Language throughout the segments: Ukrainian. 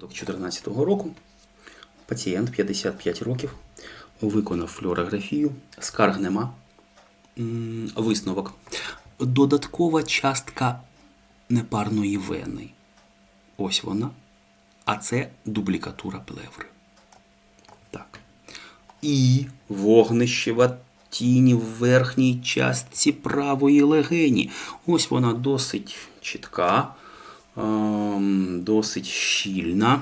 2014 року пацієнт 55 років виконав флюорографію, скарг нема. Висновок. Додаткова частка непарної вени. Ось вона. А це дублікатура плеври. Так. І вогнищева тінь в верхній частці правої легені. Ось вона досить чітка, досить щільна.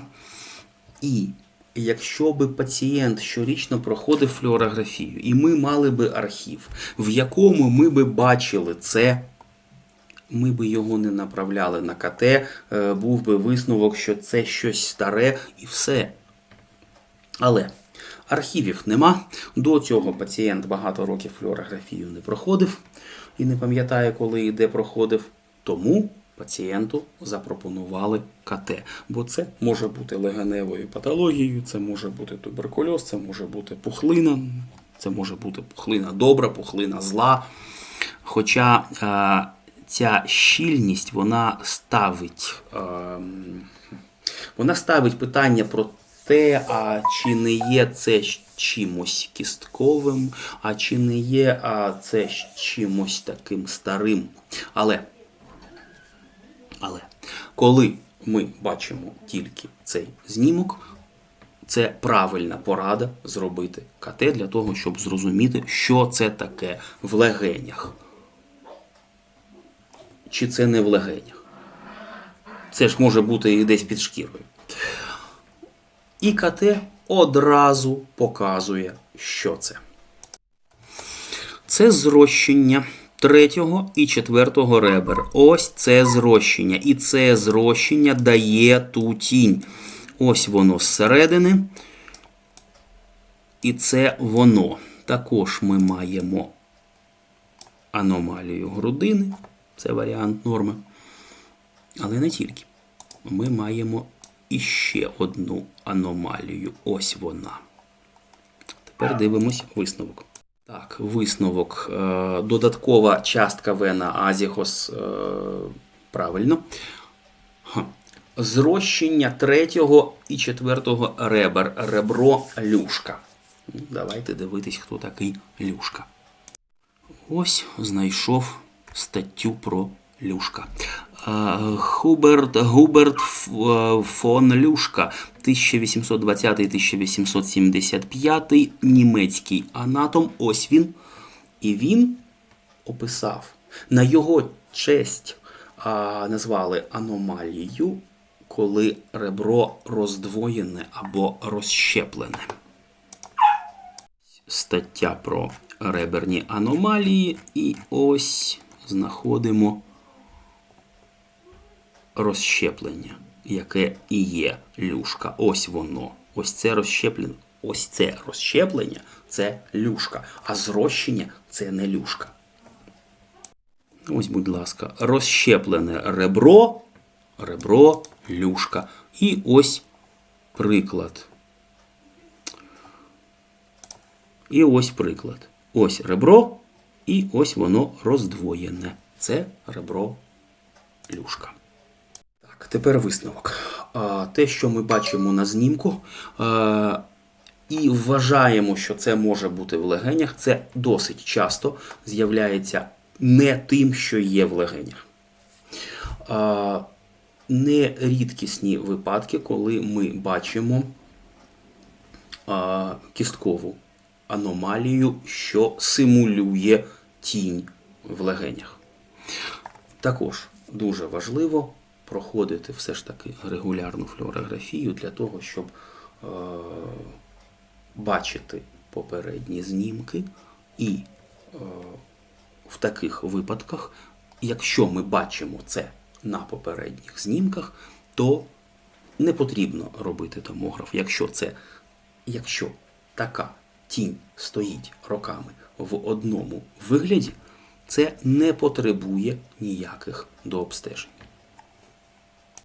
І якщо би пацієнт щорічно проходив флюорографію, і ми мали би архів, в якому ми би бачили це, ми би його не направляли на КТ, е, був би висновок, що це щось старе і все. Але архівів нема. До цього пацієнт багато років флюорографію не проходив і не пам'ятає, коли і де проходив. Тому пацієнту запропонували КТ. Бо це може бути легеневою патологією, це може бути туберкульоз, це може бути пухлина, це може бути пухлина добра, пухлина зла. Хоча е, ця щільність вона ставить, е, вона ставить питання про те, а чи не є це чимось кістковим, а чи не є це чимось таким старим. Але, але коли ми бачимо тільки цей знімок, це правильна порада зробити КТ для того, щоб зрозуміти, що це таке в легенях. Чи це не в легенях? Це ж може бути і десь під шкірою. І КТ одразу показує, що це. Це зрощення третього і четвертого ребер. Ось це зрощення. І це зрощення дає ту тінь. Ось воно зсередини. І це воно. Також ми маємо аномалію грудини. Це варіант норми. Але не тільки. Ми маємо іще одну аномалію. Ось вона. Тепер дивимось висновок. Так, висновок. Е, Додаткова частка вена азіхос. е, Правильно. Зрощення третього і четвертого ребер. Ребро люшка. Ну, Давайте дивитись, хто такий люшка. Ось знайшов статтю про Люшка. Хуберт Губерт фон Люшка, 1820-1875, німецький анатом. Ось він. І він описав на його честь назвали аномалію, коли ребро роздвоєне або розщеплене стаття про реберні аномалії, і ось знаходимо розщеплення, яке і є люшка. Ось воно. Ось це розщеплення. Ось це розщеплення це люшка, а зрощення це не люшка. Ось, будь ласка, розщеплене ребро, ребро, люшка. І ось приклад. І ось приклад. Ось ребро, і ось воно роздвоєне. Це ребро люшка. Тепер висновок. Те, що ми бачимо на знімку, і вважаємо, що це може бути в легенях, це досить часто з'являється не тим, що є в легенях. Не рідкісні випадки, коли ми бачимо кісткову аномалію, що симулює тінь в легенях. Також дуже важливо проходити все ж таки регулярну флюорографію для того, щоб е, бачити попередні знімки і е, в таких випадках, якщо ми бачимо це на попередніх знімках, то не потрібно робити томограф. Якщо це, якщо така тінь стоїть роками в одному вигляді, це не потребує ніяких дообстежень.